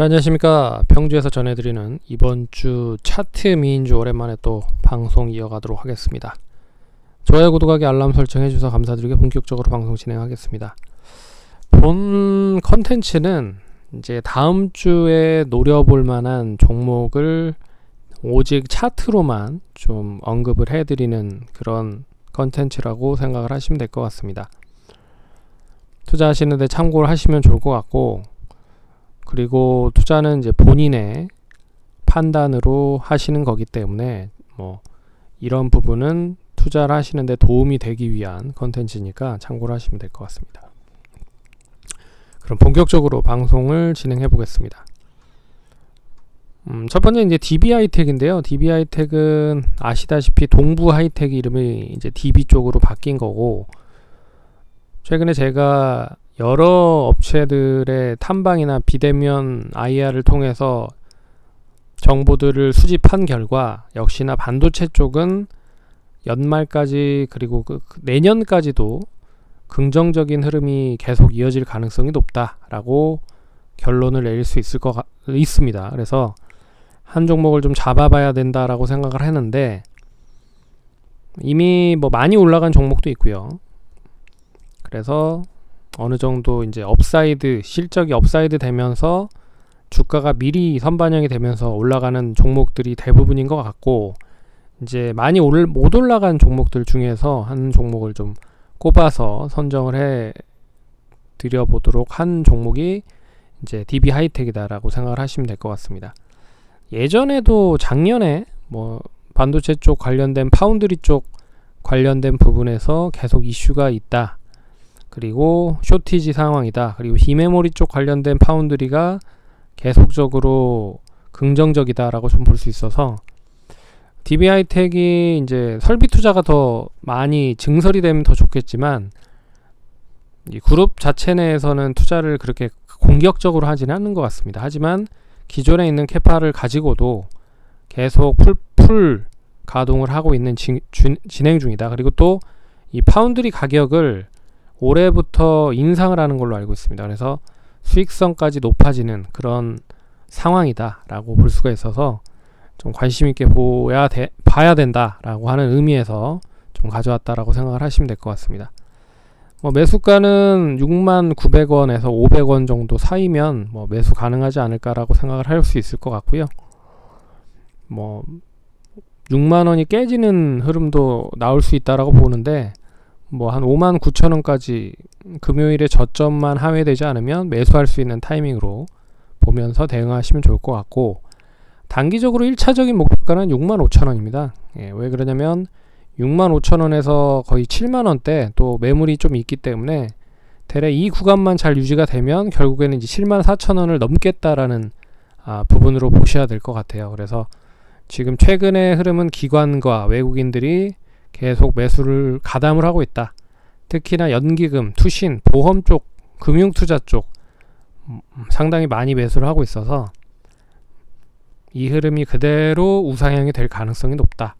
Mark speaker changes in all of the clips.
Speaker 1: 자, 안녕하십니까. 평주에서 전해드리는 이번 주 차트 미인주 오랜만에 또 방송 이어가도록 하겠습니다. 좋아요, 구독하기, 알람 설정해주셔서 감사드리고 본격적으로 방송 진행하겠습니다. 본 컨텐츠는 이제 다음 주에 노려볼 만한 종목을 오직 차트로만 좀 언급을 해드리는 그런 컨텐츠라고 생각을 하시면 될 것 같습니다. 투자하시는데 참고를 하시면 좋을 것 같고, 그리고 투자는 이제 본인의 판단으로 하시는 거기 때문에 뭐 이런 부분은 투자를 하시는데 도움이 되기 위한 컨텐츠니까 참고를 하시면 될 것 같습니다. 그럼 본격적으로 방송을 진행해 보겠습니다. 음, 첫 번째 이제 DB 하이텍인데요. DB 하이텍은 아시다시피 동부 하이텍 이름이 이제 DB 쪽으로 바뀐 거고 최근에 제가 여러 업체들의 탐방이나 비대면 IR을 통해서 정보들을 수집한 결과 역시나 반도체 쪽은 연말까지 그리고 그 내년까지도 긍정적인 흐름이 계속 이어질 가능성이 높다라고 결론을 내릴 수 있을 것 같, 있습니다. 그래서 한 종목을 좀 잡아봐야 된다라고 생각을 했는데 이미 뭐 많이 올라간 종목도 있고요. 그래서 어느 정도 이제 업사이드 실적이 업사이드 되면서 주가가 미리 선반영이 되면서 올라가는 종목들이 대부분인 것 같고 이제 많이 올, 못 올라간 종목들 중에서 한 종목을 좀 꼽아서 선정을 해 드려보도록 한 종목이 이제 DB 하이텍이다라고 생각을 하시면 될 것 같습니다. 예전에도 작년에 뭐 반도체 쪽 관련된 파운드리 쪽 관련된 부분에서 계속 이슈가 있다. 그리고 쇼티지 상황이다. 그리고 히메모리 쪽 관련된 파운드리가 계속적으로 긍정적이다라고 좀 볼 수 있어서 DB하이텍이 이제 설비 투자가 더 많이 증설이 되면 더 좋겠지만 이 그룹 자체 내에서는 투자를 그렇게 공격적으로 하지는 않는 것 같습니다. 하지만 기존에 있는 캐파를 가지고도 계속 풀, 풀 가동을 하고 있는 진, 주, 진행 중이다. 그리고 또 이 파운드리 가격을 올해부터 인상을 하는 걸로 알고 있습니다. 그래서 수익성까지 높아지는 그런 상황이다라고 볼 수가 있어서 좀 관심 있게 보야 돼, 봐야 된다라고 하는 의미에서 좀 가져왔다라고 생각을 하시면 될 것 같습니다. 뭐 매수가는 6만 900원에서 500원 정도 사이면 뭐 매수 가능하지 않을까라고 생각을 할 수 있을 것 같고요. 뭐 6만 원이 깨지는 흐름도 나올 수 있다라고 보는데 뭐 한 5만 9천 원까지 금요일에 저점만 하회되지 않으면 매수할 수 있는 타이밍으로 보면서 대응하시면 좋을 것 같고 단기적으로 1차적인 목표가는 6만 5천 원입니다. 예, 왜 그러냐면 6만 5천 원에서 거의 7만 원대 또 매물이 좀 있기 때문에 대략 이 구간만 잘 유지가 되면 결국에는 이제 7만 4천 원을 넘겠다라는 아, 부분으로 보셔야 될 것 같아요. 그래서 지금 최근의 흐름은 기관과 외국인들이 계속 매수를 가담을 하고 있다. 특히나 연기금, 투신, 보험 쪽, 금융 투자 쪽 음, 상당히 많이 매수를 하고 있어서 이 흐름이 그대로 우상향이 될 가능성이 높다.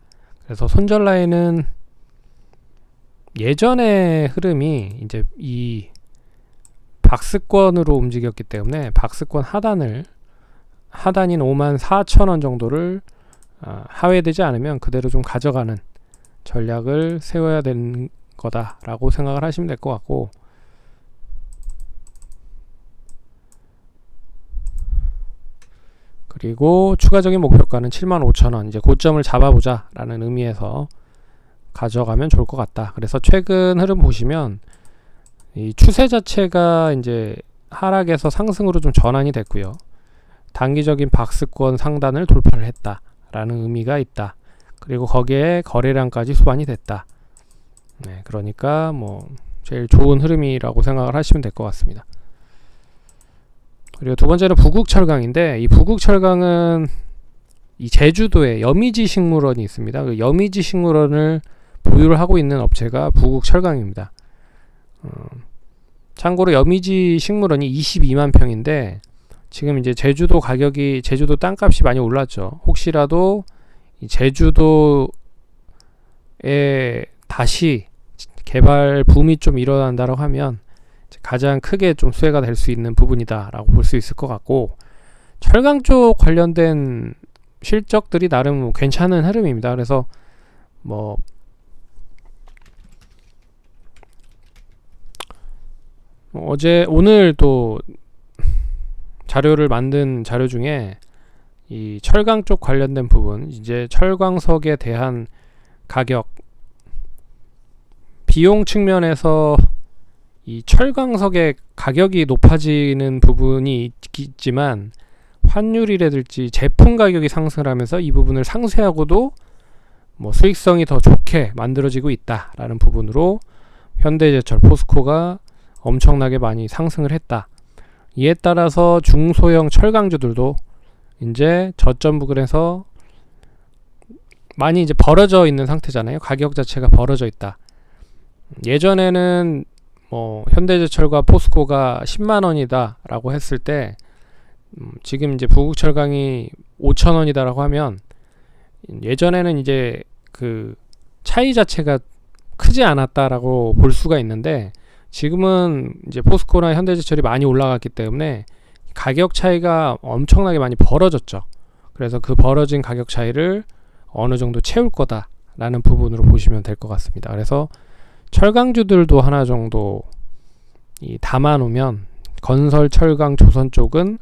Speaker 1: 그래서 손절 라인은 예전의 흐름이 이제 이 박스권으로 움직였기 때문에 박스권 하단을 하단인 5만 4천 원 정도를 어, 하회되지 않으면 그대로 좀 가져가는 전략을 세워야 되는 거다라고 생각을 하시면 될 것 같고. 그리고 추가적인 목표가는 75,000원. 이제 고점을 잡아보자 라는 의미에서 가져가면 좋을 것 같다. 그래서 최근 흐름 보시면 이 추세 자체가 이제 하락에서 상승으로 좀 전환이 됐고요. 단기적인 박스권 상단을 돌파를 했다 라는 의미가 있다 그리고 거기에 거래량까지 수반이 됐다. 네, 그러니까 뭐 제일 좋은 흐름이라고 생각을 하시면 될 것 같습니다. 그리고 두 번째는 부국철강인데 이 부국철강은 이 제주도에 여미지 식물원이 있습니다. 그 여미지 식물원을 보유를 하고 있는 업체가 부국철강입니다. 어, 참고로 여미지 식물원이 22만 평인데 지금 이제 제주도 가격이 제주도 땅값이 많이 올랐죠. 혹시라도 제주도에 다시 개발 붐이 좀 일어난다고 하면 가장 크게 좀 수혜가 될 수 있는 부분이다라고 볼 수 있을 것 같고 철강 쪽 관련된 실적들이 나름 괜찮은 흐름입니다. 그래서 뭐 어제 오늘 또 자료를 만든 자료 중에 이 철강 쪽 관련된 부분 이제 철광석에 대한 가격 비용 측면에서 이 철광석의 가격이 높아지는 부분이 있- 있지만 환율이라든지 제품 가격이 상승을 하면서 이 부분을 상쇄하고도 뭐 수익성이 더 좋게 만들어지고 있다라는 부분으로 현대제철 포스코가 엄청나게 많이 상승을 했다. 이에 따라서 중소형 철강주들도 이제 저점 부근에서 많이 이제 벌어져 있는 상태잖아요. 가격 자체가 벌어져 있다. 예전에는 뭐 현대제철과 포스코가 10만 원이다라고 했을 때 음, 지금 이제 부국철강이 5천 원이다라고 하면 예전에는 이제 그 차이 자체가 크지 않았다라고 볼 수가 있는데 지금은 이제 포스코나 현대제철이 많이 올라갔기 때문에 가격 차이가 엄청나게 많이 벌어졌죠. 그래서 그 벌어진 가격 차이를 어느 정도 채울 거다라는 부분으로 보시면 될 것 같습니다. 그래서 철강주들도 하나 정도 이 담아 놓으면 건설, 철강, 조선 쪽은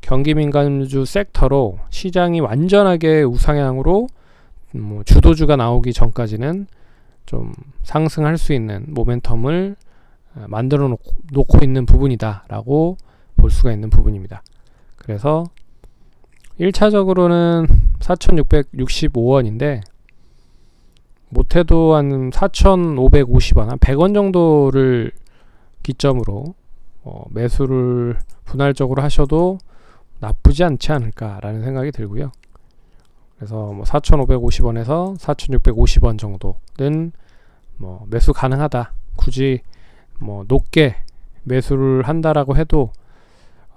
Speaker 1: 경기 민감주 섹터로 시장이 완전하게 우상향으로 뭐 주도주가 나오기 전까지는 좀 상승할 수 있는 모멘텀을 어, 만들어 놓고, 놓고 있는 부분이다라고 볼 수가 있는 부분입니다. 그래서 1차적으로는 4,665원인데 못해도 한 4,550원, 한 100원 정도를 기점으로 어, 매수를 분할적으로 하셔도 나쁘지 않지 않을까라는 생각이 들고요. 그래서 뭐 4,550원에서 4,650원 정도는 뭐 매수 가능하다. 굳이 뭐 높게 매수를 한다라고 해도 어,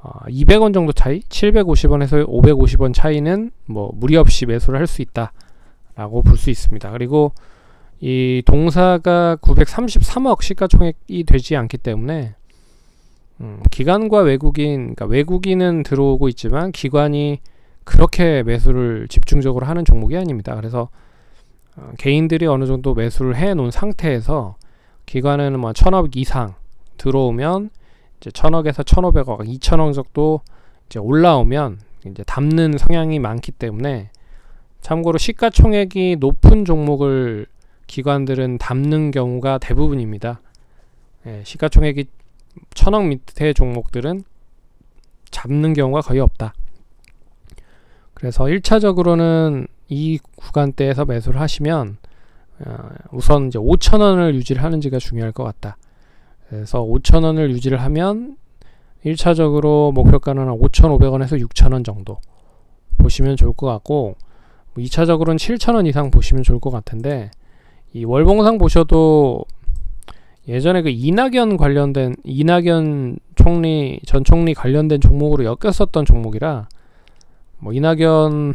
Speaker 1: 200원 정도 차이, 750원에서 550원 차이는 뭐 무리 없이 매수를 할 수 있다라고 볼 수 있습니다. 그리고 이 동사가 933억 시가총액이 되지 않기 때문에 음, 기관과 외국인, 그러니까 외국인은 들어오고 있지만 기관이 그렇게 매수를 집중적으로 하는 종목이 아닙니다. 그래서 어, 개인들이 어느 정도 매수를 해 놓은 상태에서 기관에는 뭐 천억 이상 들어오면 이제 천억에서 천오백억, 이천억 정도 이제 올라오면 이제 담는 성향이 많기 때문에 참고로 시가총액이 높은 종목을 기관들은 담는 경우가 대부분입니다. 예, 시가총액이 천억 밑에 종목들은 잡는 경우가 거의 없다. 그래서 1차적으로는 이 구간대에서 매수를 하시면 어, 우선 이제 5천 원을 유지를 하는지가 중요할 것 같다. 그래서 5천 원을 유지를 하면 1차적으로 목표가는 5,500원에서 6,000원 정도 보시면 좋을 것 같고 2차적으로는 7,000원 이상 보시면 좋을 것 같은데 이 월봉상 보셔도 예전에 그 이낙연 관련된 이낙연 총리 전 총리 관련된 종목으로 엮였었던 종목이라 뭐 이낙연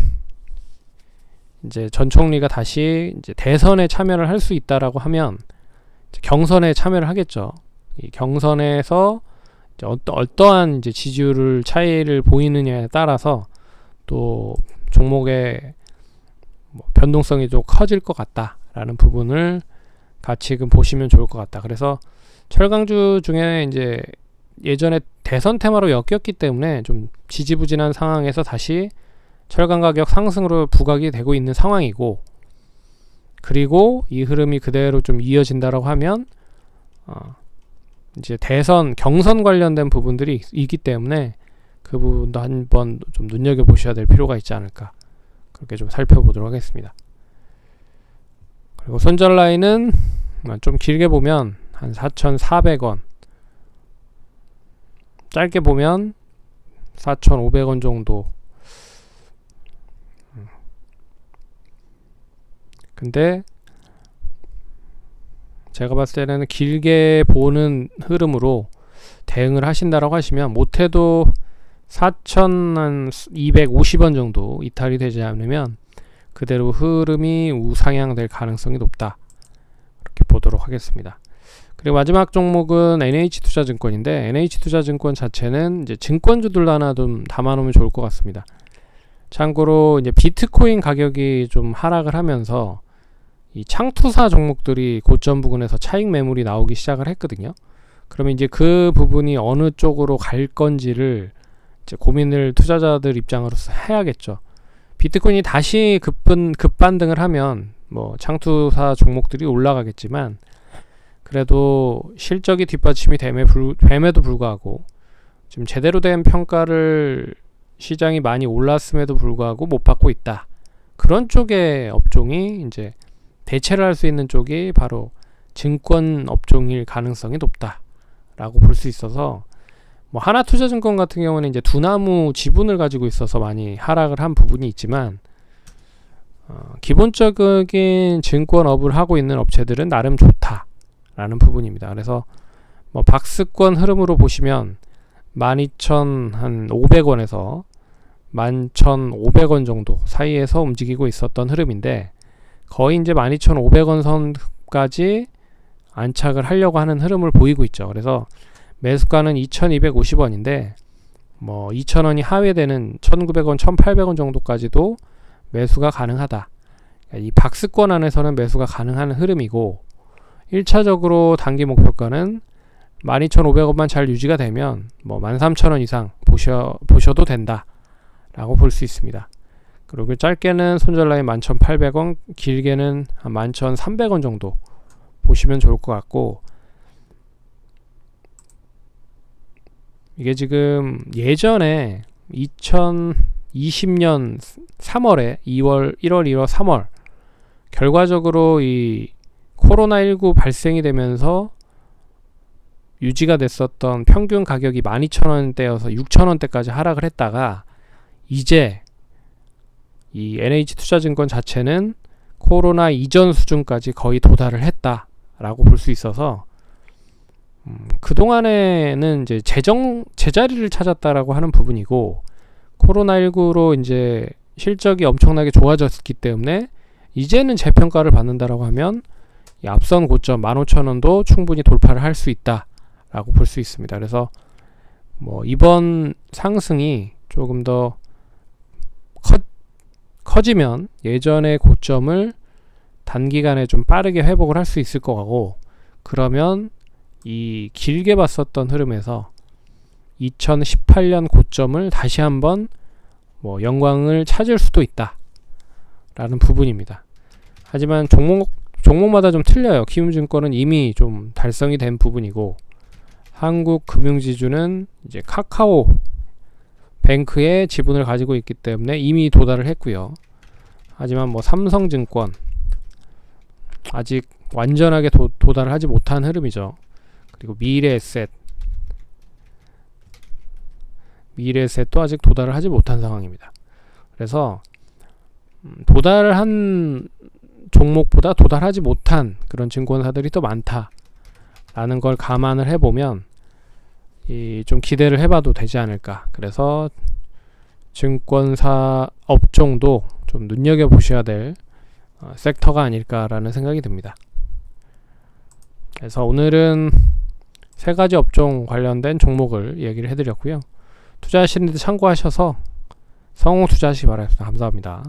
Speaker 1: 이제 전 총리가 다시 이제 대선에 참여를 할 수 있다라고 하면 경선에 참여를 하겠죠. 이 경선에서 이제 어떠, 어떠 한 이제 지지율을 차이를 보이느냐에 따라서 또 종목의 뭐 변동성이 좀 커질 것 같다라는 부분을 같이 금 보시면 좋을 것 같다. 그래서 철강주 중에 이제 예전에 대선 테마로 엮였기 때문에 좀 지지부진한 상황에서 다시 철강 가격 상승으로 부각이 되고 있는 상황이고 그리고 이 흐름이 그대로 좀 이어진다라고 하면 어 이제 대선 경선 관련된 부분들이 있- 있기 때문에 그 부분도 한번 좀 눈여겨 보셔야 될 필요가 있지 않을까 그렇게 좀 살펴보도록 하겠습니다. 그리고 손절 라인은 좀 길게 보면 한 4,400원 짧게 보면 4,500원 정도 음. 근데 제가 봤을 때는 길게 보는 흐름으로 대응을 하신다라고 하시면 못해도 4,250원 정도 이탈이 되지 않으면 그대로 흐름이 우상향 될 가능성이 높다. 이렇게 보도록 하겠습니다. 그리고 마지막 종목은 NH투자증권인데 NH투자증권 자체는 이제 증권주들 하나 좀 담아놓으면 좋을 것 같습니다. 참고로 이제 비트코인 가격이 좀 하락을 하면서 이 창투사 종목들이 고점 부근에서 차익 매물이 나오기 시작을 했거든요. 그러면 이제 그 부분이 어느 쪽으로 갈 건지를 이제 고민을 투자자들 입장으로서 해야겠죠. 비트코인이 다시 급분 급반등을 하면 뭐 창투사 종목들이 올라가겠지만 그래도 실적이 뒷받침이 됨에 불, 됨에도 불구하고 지금 제대로 된 평가를 시장이 많이 올랐음에도 불구하고 못 받고 있다. 그런 쪽의 업종이 이제 대체를 할 수 있는 쪽이 바로 증권 업종일 가능성이 높다라고 볼 수 있어서 뭐 하나 투자증권 같은 경우는 이제 두나무 지분을 가지고 있어서 많이 하락을 한 부분이 있지만 어, 기본적인 증권업을 하고 있는 업체들은 나름 좋다라는 부분입니다. 그래서 뭐 박스권 흐름으로 보시면 12,500원에서 11,500원 정도 사이에서 움직이고 있었던 흐름인데 거의 이제 12,500원 선까지 안착을 하려고 하는 흐름을 보이고 있죠. 그래서 매수가는 2,250원인데 뭐 2,000원이 하회되는 1,900원, 1,800원 정도까지도 매수가 가능하다. 이 박스권 안에서는 매수가 가능한 흐름이고 1차적으로 단기 목표가는 12,500원만 잘 유지가 되면 뭐 13,000원 이상 보셔 보셔도 된다 라고 볼 수 있습니다. 그리고 짧게는 손절 라인 11,800원, 길게는 한 11,300원 정도 보시면 좋을 것 같고 이게 지금 예전에 2020년 3월에 2월, 1월, 2월, 3월 결과적으로 이 코로나19 발생이 되면서 유지가 됐었던 평균 가격이 12,000원대여서 6,000원대까지 하락을 했다가 이제 이 NH투자증권 자체는 코로나 이전 수준까지 거의 도달을 했다라고 볼 수 있어서 음, 그동안에는 이제 재정 제자리를 찾았다라고 하는 부분이고 코로나19로 이제 실적이 엄청나게 좋아졌기 때문에 이제는 재평가를 받는다라고 하면 이 앞선 고점 15,000원도 충분히 돌파를 할 수 있다라고 볼 수 있습니다. 그래서 뭐 이번 상승이 조금 더 커, 커지면 예전의 고점을 단기간에 좀 빠르게 회복을 할 수 있을 거고 그러면 이 길게 봤었던 흐름에서 2018년 고점을 다시 한번 뭐 영광을 찾을 수도 있다. 라는 부분입니다. 하지만 종목 종목마다 좀 틀려요. 키움증권은 이미 좀 달성이 된 부분이고 한국금융지주는 이제 카카오 뱅크의 지분을 가지고 있기 때문에 이미 도달을 했고요. 하지만 뭐 삼성증권 아직 완전하게 도, 도달을 하지 못한 흐름이죠. 그리고 미래에셋 미래에셋도 아직 도달을 하지 못한 상황입니다. 그래서 음, 도달한 종목보다 도달하지 못한 그런 증권사들이 더 많다라는 걸 감안을 해보면 이 좀 기대를 해봐도 되지 않을까. 그래서 증권사 업종도 좀 눈여겨 보셔야 될 어, 섹터가 아닐까라는 생각이 듭니다. 그래서 오늘은 세 가지 업종 관련된 종목을 얘기를 해드렸고요. 투자하시는 데 참고하셔서 성공 투자하시기 바랍니다. 감사합니다.